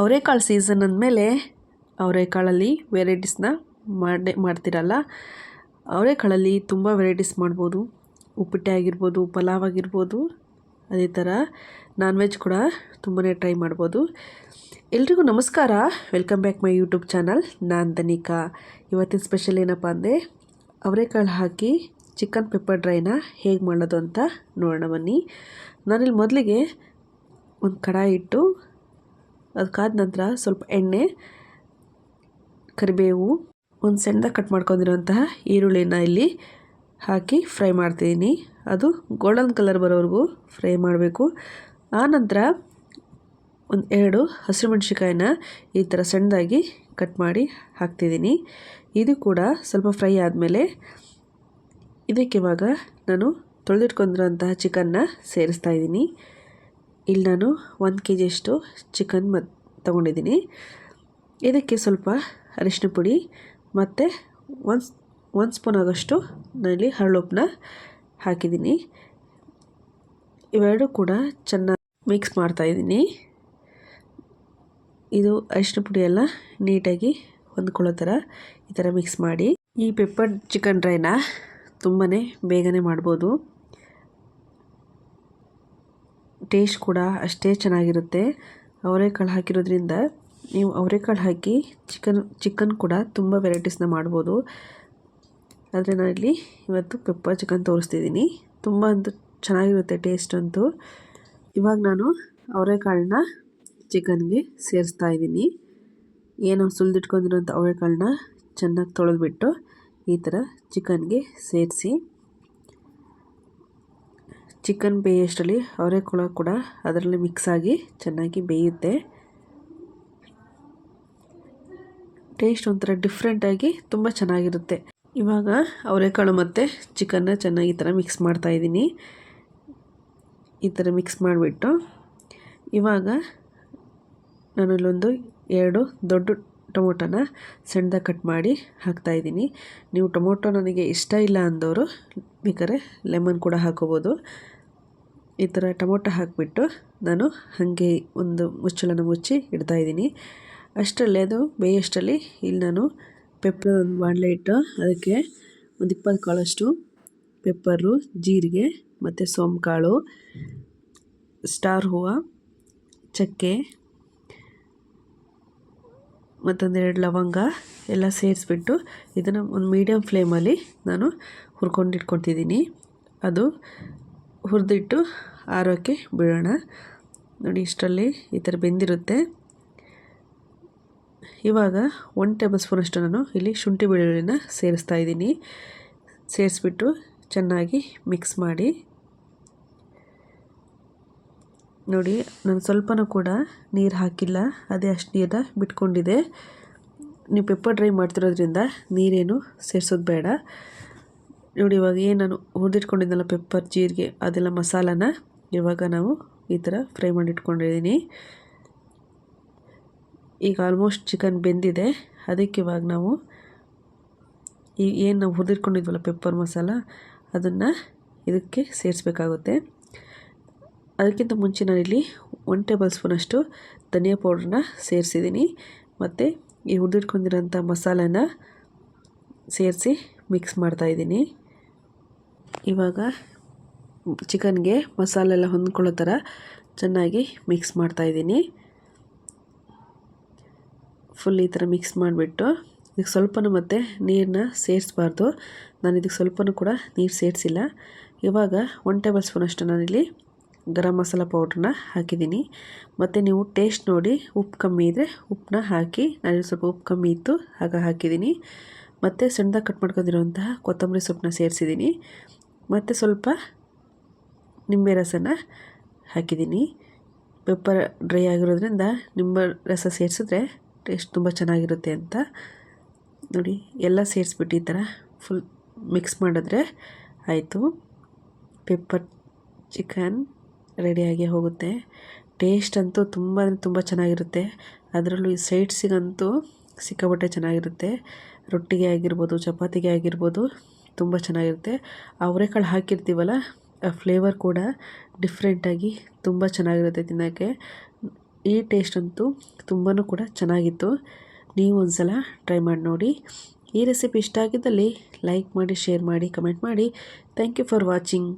ಅವರೆಕಾಳು ಸೀಸನ್ ಅಂದಮೇಲೆ ಅವರೆಕಾಳಲ್ಲಿ ವೆರೈಟೀಸ್ನ ಮಾಡೇ ಮಾಡ್ತಿರಲ್ಲ. ಅವರೆಕಾಳಲ್ಲಿ ತುಂಬ ವೆರೈಟೀಸ್ ಮಾಡ್ಬೋದು. ಉಪ್ಪಿಟ್ಟೆ ಆಗಿರ್ಬೋದು, ಪಲಾವ್ ಆಗಿರ್ಬೋದು, ಅದೇ ಥರ ನಾನ್ ವೆಜ್ ಕೂಡ ತುಂಬಾ ಟ್ರೈ ಮಾಡ್ಬೋದು. ಎಲ್ರಿಗೂ ನಮಸ್ಕಾರ. Welcome back my YouTube channel ನಾನು ತನಿಕಾ ಇವತ್ತಿನ ಸ್ಪೆಷಲ್ ಏನಪ್ಪ ಅಂದರೆ ಅವರೆಕಾಳು ಹಾಕಿ ಚಿಕನ್ ಪೆಪ್ಪರ್ ಡ್ರೈನ ಹೇಗೆ ಮಾಡೋದು ಅಂತ ನೋಡೋಣ ಬನ್ನಿ. ನಾನಿಲ್ಲಿ ಮೊದಲಿಗೆ ಒಂದು ಕಡಾಯಿ ಇಟ್ಟು ಅದಕ್ಕಾದ ನಂತರ ಸ್ವಲ್ಪ ಎಣ್ಣೆ, ಕರಿಬೇವು, ಒಂದು ಸಣ್ಣದಾಗಿ ಕಟ್ ಮಾಡ್ಕೊಂಡಿರೋಂತಹ ಈರುಳ್ಳಿನ ಇಲ್ಲಿ ಹಾಕಿ ಫ್ರೈ ಮಾಡ್ತಿದ್ದೀನಿ ಅದು ಗೋಲ್ಡನ್ ಕಲರ್ ಬರೋವರೆಗೂ ಫ್ರೈ ಮಾಡಬೇಕು. ಆನಂತರ ಒಂದು ಎರಡು ಹಸಿರುಮೆಣ್ಸಿಕಾಯಿನ ಈ ಥರ ಸಣ್ಣದಾಗಿ ಕಟ್ ಮಾಡಿ ಹಾಕ್ತಿದ್ದೀನಿ ಇದು ಕೂಡ ಸ್ವಲ್ಪ ಫ್ರೈ ಆದಮೇಲೆ ಇದಕ್ಕೆ ಇವಾಗ ನಾನು ತೊಳೆದಿಟ್ಕೊಂಡಿರೋಂತಹ ಚಿಕನ್ನ ಸೇರಿಸ್ತಾ ಇದ್ದೀನಿ ಇಲ್ಲಿ ನಾನು ಒಂದು ಕೆ ಜಿಯಷ್ಟು ಚಿಕನ್ ಮತ್ತು ತೊಗೊಂಡಿದ್ದೀನಿ. ಇದಕ್ಕೆ ಸ್ವಲ್ಪ ಅರಿಶಿನ ಪುಡಿ ಮತ್ತು ಒಂದು ಒಂದು ಸ್ಪೂನ್ ಆಗೋಷ್ಟು ನಾನಿಲ್ಲಿ ಹರಳುಪ್ಪನ್ನ ಹಾಕಿದ್ದೀನಿ. ಇವೆರಡೂ ಕೂಡ ಚೆನ್ನಾಗಿ ಮಿಕ್ಸ್ ಮಾಡ್ತಾಯಿದ್ದೀನಿ ಇದು ಅರಿಶಿನ ಪುಡಿ ಎಲ್ಲ ನೀಟಾಗಿ ಹೊಂದ್ಕೊಳ್ಳೋ ಥರ ಈ ಥರ ಮಿಕ್ಸ್ ಮಾಡಿ. ಈ ಪೆಪ್ಪರ್ ಚಿಕನ್ ಡ್ರೈನ ತುಂಬಾ ಬೇಗನೆ ಮಾಡ್ಬೋದು. ಟೇಸ್ಟ್ ಕೂಡ ಅಷ್ಟೇ ಚೆನ್ನಾಗಿರುತ್ತೆ. ಅವರೆಕಾಳು ಹಾಕಿರೋದ್ರಿಂದ ನೀವು ಅವರೆಕಾಳು ಹಾಕಿ ಚಿಕನ್ ಚಿಕನ್ ಕೂಡ ತುಂಬ ವೆರೈಟೀಸ್ನ ಮಾಡ್ಬೋದು. ಆದರೆ ನಾನಿಲ್ಲಿ ಇವತ್ತು ಪೆಪ್ಪರ್ ಚಿಕನ್ ತೋರಿಸ್ತಿದ್ದೀನಿ. ತುಂಬ ಅಂತೂ ಚೆನ್ನಾಗಿರುತ್ತೆ ಟೇಸ್ಟ್ ಅಂತೂ. ಇವಾಗ ನಾನು ಅವರೆಕಾಳನ್ನ ಚಿಕನ್ಗೆ ಸೇರಿಸ್ತಾ ಇದ್ದೀನಿ. ಏನು ಸುಲಿದಿಟ್ಕೊಂಡಿರೋಂಥ ಅವರೆಕಾಳನ್ನ ಚೆನ್ನಾಗಿ ತೊಳೆದ್ಬಿಟ್ಟು ಈ ಥರ ಚಿಕನ್ಗೆ ಸೇರಿಸಿ ಚಿಕನ್ ಬೇಯಷ್ಟರಲ್ಲಿ ಅವರೆಕಾಳು ಕೂಡ ಅದರಲ್ಲಿ ಮಿಕ್ಸ್ ಆಗಿ ಚೆನ್ನಾಗಿ ಬೇಯುತ್ತೆ. ಟೇಸ್ಟ್ ಒಂಥರ ಡಿಫ್ರೆಂಟಾಗಿ ತುಂಬ ಚೆನ್ನಾಗಿರುತ್ತೆ. ಇವಾಗ ಅವರೆಕಾಳು ಮತ್ತು ಚಿಕನ್ನ ಚೆನ್ನಾಗಿ ಈ ಥರ ಮಿಕ್ಸ್ ಮಾಡ್ತಾಯಿದ್ದೀನಿ ಈ ಥರ ಮಿಕ್ಸ್ ಮಾಡಿಬಿಟ್ಟು ಇವಾಗ ನಾನು ಇಲ್ಲೊಂದು ಎರಡು ದೊಡ್ಡ ಟೊಮೊಟೊನ ಸಣ್ಣದ ಕಟ್ ಮಾಡಿ ಹಾಕ್ತಾಯಿದ್ದೀನಿ ನೀವು ಟೊಮೊಟೊ ನನಗೆ ಇಷ್ಟ ಇಲ್ಲ ಅಂದವರು ಬೇಕಾದ್ರೆ ಲೆಮನ್ ಕೂಡ ಹಾಕೋಬೋದು. ಈ ಥರ ಟೊಮೊಟೊ ಹಾಕಿಬಿಟ್ಟು ನಾನು ಹಾಗೆ ಒಂದು ಮುಚ್ಚಳನ ಮುಚ್ಚಿ ಇಡ್ತಾಯಿದ್ದೀನಿ ಅಷ್ಟರಲ್ಲಿ ಅದು ಬೇಯಷ್ಟರಲ್ಲಿ ಇಲ್ಲಿ ನಾನು ಪೆಪ್ಪರ್ ಒಂದು ಬಾಣಲೆ ಇಟ್ಟು ಅದಕ್ಕೆ ಒಂದು ಇಪ್ಪತ್ತು ಕಾಳಷ್ಟು ಪೆಪ್ಪರು ಜೀರಿಗೆ ಮತ್ತು ಸೋಮ್ ಕಾಳು ಸ್ಟಾರ್ ಹೂವು, ಚಕ್ಕೆ ಮತ್ತೊಂದೆರಡು ಲವಂಗ ಎಲ್ಲ ಸೇರಿಸ್ಬಿಟ್ಟು ಇದನ್ನು ಒಂದು ಮೀಡಿಯಮ್ ಫ್ಲೇಮಲ್ಲಿ ನಾನು ಹುರ್ಕೊಂಡು ಇಟ್ಕೊತಿದ್ದೀನಿ ಅದು ಹುರಿದಿಟ್ಟು ಆರೋಕ್ಕೆ ಬಿಡೋಣ ನೋಡಿ, ಇಷ್ಟರಲ್ಲಿ ಈ ಥರ ಬೆಂದಿರುತ್ತೆ. ಇವಾಗ ಒನ್ ಟೇಬಲ್ ಸ್ಪೂನಷ್ಟು ನಾನು ಇಲ್ಲಿ ಶುಂಠಿ ಬೆಳ್ಳುಳ್ಳಿನ ಸೇರಿಸ್ತಾ ಇದ್ದೀನಿ. ಸೇರಿಸ್ಬಿಟ್ಟು ಚೆನ್ನಾಗಿ ಮಿಕ್ಸ್ ಮಾಡಿ. ನೋಡಿ, ನಾನು ಸ್ವಲ್ಪನೂ ಕೂಡ ನೀರು ಹಾಕಿಲ್ಲ. ಅದೇ ಅಷ್ಟು ನೀರನ್ನ ಬಿಟ್ಕೊಂಡಿದೆ ನೀವು ಪೆಪ್ಪರ್ ಡ್ರೈ ಮಾಡ್ತಿರೋದ್ರಿಂದ ನೀರೇನು ಸೇರಿಸೋದು ಬೇಡ. ನೋಡಿ, ಇವಾಗ ಏನು ನಾನು ಹುರಿದಿಟ್ಕೊಂಡಿದ್ದಲ್ಲ ಪೆಪ್ಪರ್, ಜೀರಿಗೆ, ಅದೆಲ್ಲ ಮಸಾಲಾನ. ಇವಾಗ ನಾವು ಈ ಥರ ಫ್ರೈ ಮಾಡಿ ಇಟ್ಕೊಂಡಿದ್ದೀನಿ ಈಗ ಆಲ್ಮೋಸ್ಟ್ ಚಿಕನ್ ಬೆಂದಿದೆ. ಅದಕ್ಕೆ ಇವಾಗ ನಾವು ಈ ಏನು ನಾವು ಹುರಿದಿಟ್ಕೊಂಡಿದ್ವಲ್ಲ ಪೆಪ್ಪರ್ ಮಸಾಲ, ಅದನ್ನು ಇದಕ್ಕೆ ಸೇರಿಸ್ಬೇಕಾಗುತ್ತೆ. ಅದಕ್ಕಿಂತ ಮುಂಚೆ ನಾನಿಲ್ಲಿ ಒನ್ ಟೇಬಲ್ ಸ್ಪೂನಷ್ಟು ಧನಿಯಾ ಪೌಡ್ರನ್ನ ಸೇರಿಸಿದ್ದೀನಿ. ಮತ್ತು ಈ ಹುರಿದಿಟ್ಕೊಂಡಿರೋಂಥ ಮಸಾಲೆನ ಸೇರಿಸಿ ಮಿಕ್ಸ್ ಮಾಡ್ತಾಯಿದ್ದೀನಿ ಇವಾಗ ಚಿಕನ್ಗೆ ಮಸಾಲೆ ಎಲ್ಲ ಹೊಂದ್ಕೊಳ್ಳೋ ಥರ ಚೆನ್ನಾಗಿ ಮಿಕ್ಸ್ ಮಾಡ್ತಾಯಿದ್ದೀನಿ ಫುಲ್ ಈ ಥರ ಮಿಕ್ಸ್ ಮಾಡಿಬಿಟ್ಟು ಇದಕ್ಕೆ ಸ್ವಲ್ಪನೂ ಮತ್ತೆ ನೀರನ್ನ ಸೇರಿಸ್ಬಾರ್ದು. ನಾನು ಇದಕ್ಕೆ ಸ್ವಲ್ಪನೂ ಕೂಡ ನೀರು ಸೇರಿಸಿಲ್ಲ. ಇವಾಗ ಒನ್ ಟೇಬಲ್ ಸ್ಪೂನ್ ಅಷ್ಟು ನಾನಿಲ್ಲಿ ಗರಂ ಮಸಾಲ ಪೌಡ್ರನ್ನ ಹಾಕಿದ್ದೀನಿ. ಮತ್ತು ನೀವು ಟೇಸ್ಟ್ ನೋಡಿ, ಉಪ್ಪು ಕಮ್ಮಿ ಇದ್ದರೆ ಉಪ್ಪನ್ನ ಹಾಕಿ ನಾನು ಸ್ವಲ್ಪ ಉಪ್ಪು ಕಮ್ಮಿ ಇತ್ತು ಆಗ ಹಾಕಿದ್ದೀನಿ. ಮತ್ತು ಸಣ್ಣದಾಗಿ ಕಟ್ ಮಾಡ್ಕೊಂಡಿರುವಂತಹ ಕೊತ್ತಂಬರಿ ಸೊಪ್ಪನ್ನ ಸೇರಿಸಿದ್ದೀನಿ. ಮತ್ತು ಸ್ವಲ್ಪ ನಿಂಬೆ ರಸನ ಹಾಕಿದ್ದೀನಿ. ಪೆಪ್ಪರ್ ಡ್ರೈ ಆಗಿರೋದ್ರಿಂದ ನಿಂಬೆ ರಸ ಸೇರಿಸಿದ್ರೆ ಟೇಸ್ಟ್ ತುಂಬ ಚೆನ್ನಾಗಿರುತ್ತೆ ಅಂತ. ನೋಡಿ, ಎಲ್ಲ ಸೇರಿಸ್ಬಿಟ್ಟು ಈ ಥರ ಫುಲ್ ಮಿಕ್ಸ್ ಮಾಡಿದ್ರೆ ಆಯಿತು. ಪೆಪ್ಪರ್ ಚಿಕನ್ ರೆಡಿಯಾಗಿ ಹೋಗುತ್ತೆ. ಟೇಸ್ಟ್ ಅಂತೂ ತುಂಬ ಅಂದರೆ ತುಂಬ ಚೆನ್ನಾಗಿರುತ್ತೆ. ಅದರಲ್ಲೂ ಈ ಸೈಡ್ಸಿಗಂತೂ ಸಿಕ್ಕಾಪಟ್ಟೆ ಚೆನ್ನಾಗಿರುತ್ತೆ. ರೊಟ್ಟಿಗೆ ಆಗಿರ್ಬೋದು, ಚಪಾತಿಗೆ ಆಗಿರ್ಬೋದು, ತುಂಬ ಚೆನ್ನಾಗಿರುತ್ತೆ. ಅವರೆಕಾಳು ಹಾಕಿರ್ತೀವಲ್ಲ ಫ್ಲೇವರ್ ಕೂಡ ಡಿಫ್ರೆಂಟಾಗಿ ತುಂಬ ಚೆನ್ನಾಗಿರುತ್ತೆ ತಿನ್ನೋಕ್ಕೆ. ಈ ಟೇಸ್ಟ್ ಅಂತೂ ತುಂಬಾ ಕೂಡ ಚೆನ್ನಾಗಿತ್ತು. ನೀವು ಒಂದ್ಸಲ ಟ್ರೈ ಮಾಡಿ ನೋಡಿ. ಈ ರೆಸಿಪಿ ಇಷ್ಟ ಆಗಿದ್ದಲ್ಲಿ ಲೈಕ್ ಮಾಡಿ ಶೇರ್ ಮಾಡಿ ಕಮೆಂಟ್ ಮಾಡಿ. Thank you for watching